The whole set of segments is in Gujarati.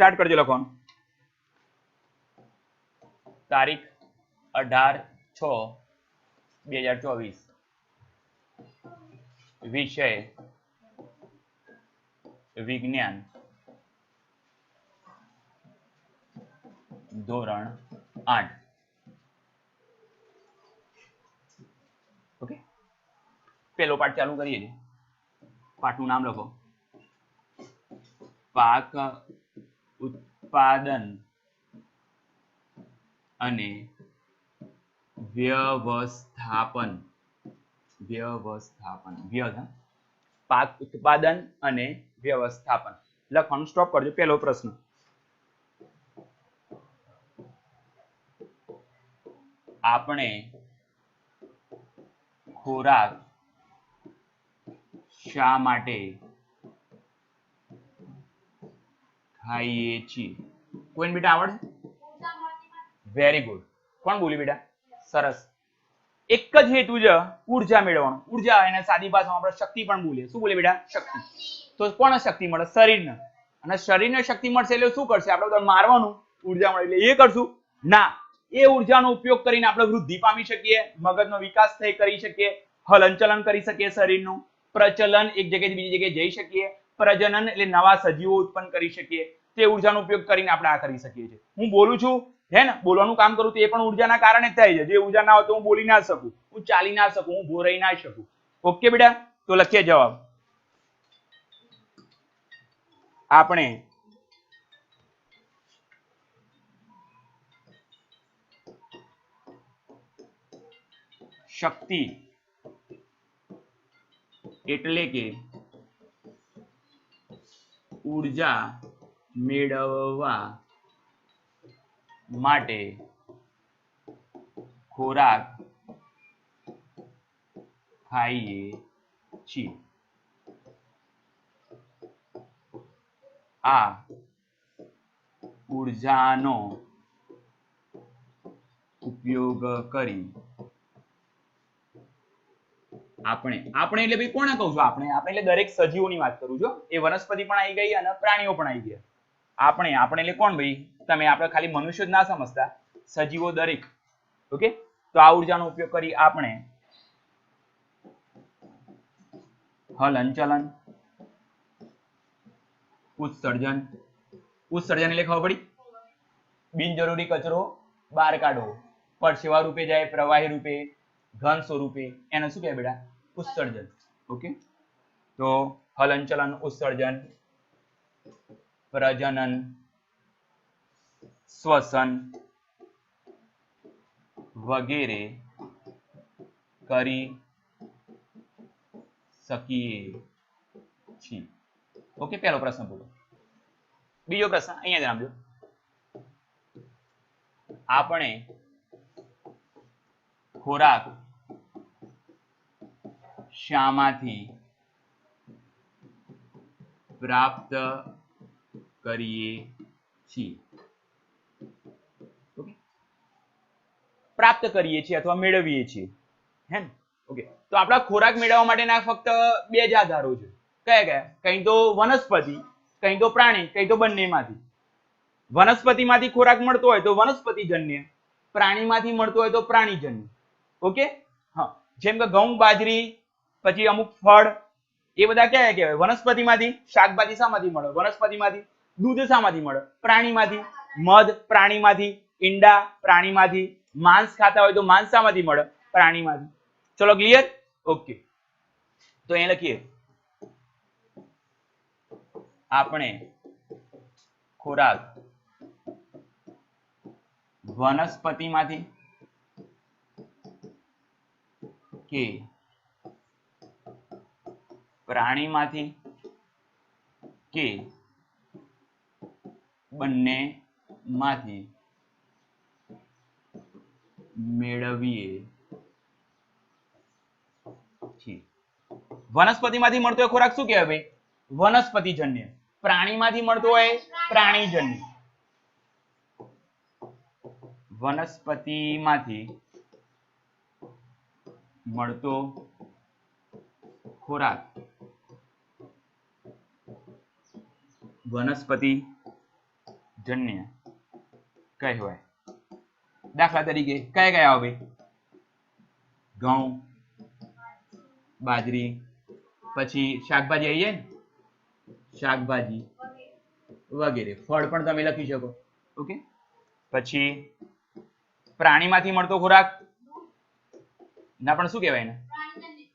સ્ટાર્ટ કરજો લખવાનું. તારીખ અઢાર છ, બે હજાર ચોવીસ. વિષય વિજ્ઞાન. ધોરણ આઠ. ઓકે? પેલો પાઠ ચાલુ કરીએ. પાઠનું નામ લખો. પાક ઉત્પાદન અને વ્યવસ્થાપન. વ્યવસ્થાપન. વ્ય પાક ઉત્પાદન અને વ્યવસ્થાપન. લખવાનું સ્ટોપ કરજો, પહેલો પ્રશ્ન. આપણે ખોરાક શા માટે ખાઈએ બેટા આવડે વેરી ગુડ કોણ બોલ્યું બેટા? સરસ. એક જ હેતુ છે ઊર્જા મેળવવાનો. ઊર્જા એને સાદી ભાષામાં આપણે શક્તિ પણ બોલીએ. શું બોલીએ બેટા? શક્તિ. તો કોણ શક્તિ મળે? શરીરને. અને શરીરને શક્તિ મળશે એટલે શું કરશે? આપણે મારવાનું ઊર્જા મળે એટલે એ કરશું. ના. એ ઉર્જાનો ઉપયોગ કરીને આપણે વૃદ્ધિ પામી શકીએ, મગજનો વિકાસ થઈ કરી શકીએ, હલનચલન કરી શકીએ શરીરનું. પ્રચલન એક જગ્યાએથી બીજી જગ્યાએ જઈ શકીએ. પ્રજનન એટલે નવા સજીવો ઉત્પન્ન કરી શકીએ. તે ઉર્જાનો ઉપયોગ કરીને આપણે આ કરી શકીએ છીએ. હું બોલું છું, હે ને, બોલવાનું કામ કરું તો એ પણ ઉર્જાના કારણે થાય છે. જે ઊર્જા ના હોય તો હું બોલી ના શકું, હું ચાલી ના શકું, હું ભોરાઈ ના શકું. ઓકે બેટા? તો લખીએ જવાબ. આપણે શક્તિ એટલે કે ઊર્જા મેળવવા માટે ખોરાક ખાઈએ છીએ. આ ઉર્જાનો ઉપયોગ કરી આપણે આપણે એટલે ભાઈ કોને કહું છું આપણે? આપણે એટલે દરેક સજીવોની વાત કરું છું એ વનસ્પતિ પણ આવી ગઈ અને પ્રાણીઓ પણ આવી ગયા. આપણે આપણે એટલે કોણ ભાઈ? તમે આપણે ખાલી મનુષ્ય જ ના સમજતા, સજીવો દરેક. ઓકે? તો આ ઉર્જાનો ઉપયોગ કરી આપણે હલનચલન ઉત્સર્જન. ઉત્સર્જન એટલે ખબર પડી? બિનજરૂરી કચરો બહાર કાઢો પરસેવા રૂપે જાય, પ્રવાહી રૂપે, ઘન સ્વરૂપે. એને શું કહેવાય બેટા? ઉત્સર્જન. ઓકે? તો હલનચલન ઉત્સર્જન. પ્રજનન, શ્વસન વગેરે કરી શકીએ છીએ. ઓકે, પહેલો પ્રશ્ન પૂરો બીજો પ્રશ્ન, અહીંયા જ આપણે ખોરાક શામાંથી પ્રાપ્ત કરીએ છીએ. પ્રાપ્ત કરીએ છીએ અથવા મેળવીએ છીએ. હે ને? ઓકે તો આપણા ખોરાક મેળવવા માટેના ફક્ત બે જ આધારો છે. કયા કયા? કઈ તો વનસ્પતિ, કઈ તો પ્રાણી, કઈ તો બંનેમાંથી. વનસ્પતિમાંથી ખોરાક મળતો હોય તો વનસ્પતિજન્ય, પ્રાણીમાંથી મળતો હોય તો પ્રાણીજન્ય. ઓકે હા. જેમ કે ઘઉં, બાજરી, પછી અમુક ફળ, એ બધા ક્યાં કહેવાય? વનસ્પતિમાંથી? શાકભાજી શામાંથી મળે? વનસ્પતિમાંથી? દૂધ શામાંથી મળે. પ્રાણીમાંથી, મધ પ્રાણીમાંથી, ઈંડા પ્રાણીમાંથી, માંસ ખાતા હોય તો માંસ શામાંથી મળે પ્રાણીમાંથી. ચલો ક્લિયર ઓકે તો અહીં લખીએ. આપણે ખોરાક વનસ્પતિમાંથી કે પ્રાણીમાંથી કે બંનેમાંથી મેળવીએ છીએ. વનસ્પતિમાંથી મળતો હોય ખોરાક શું કહેવાય ભાઈ? વનસ્પતિજન્ય. પ્રાણીમાંથી મળતો હોય પ્રાણીજન્ય. વનસ્પતિમાંથી મળતો ખોરાક વનસ્પતિ જન્ય. કહેવાય દાખલા તરીકે કયા કયા આવે? ઘઉં બાજરી પછી શાકભાજી આવી જાય ને? શાકભાજી વગેરે. ફળ પણ તમે લખી શકો. ઓકે? પછી પ્રાણીમાંથી મળતો ખોરાક? ના પણ શું કહેવાય એને?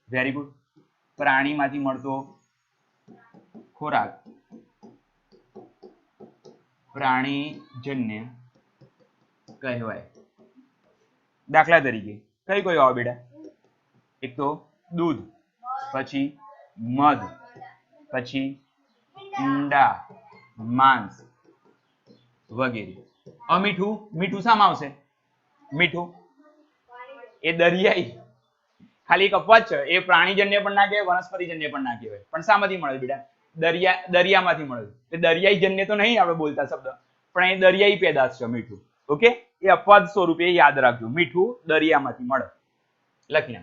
વેરી ગુડ પ્રાણીમાંથી મળતો ખોરાક. પ્રાણીજન્ય કહેવાય. દાખલા તરીકે, કઈ કઈ આવે બેટા? એક તો દૂધ, પછી મધ, પછી ઈંડા માંસ વગેરે. અમીઠું, મીઠું શામાં આવશે? મીઠું. એ દરિયાઈ. ખાલી એક અપવાદ છે, એ પ્રાણીજન્ય પણ ના કહેવાય, વનસ્પતિજન્ય પણ ના કહેવાય. પણ શામાંથી મળે બેટા. દરિયા, દરિયામાંથી મળે એ દરિયાઈ જન્ય તો નહીં આપણે બોલતા શબ્દ, પણ એ દરિયાઈ પેદાશ છે, મીઠું. ઓકે? એ અપવાદ સ્વરૂપે યાદ રાખજો. મીઠું દરિયામાંથી મળે. લખી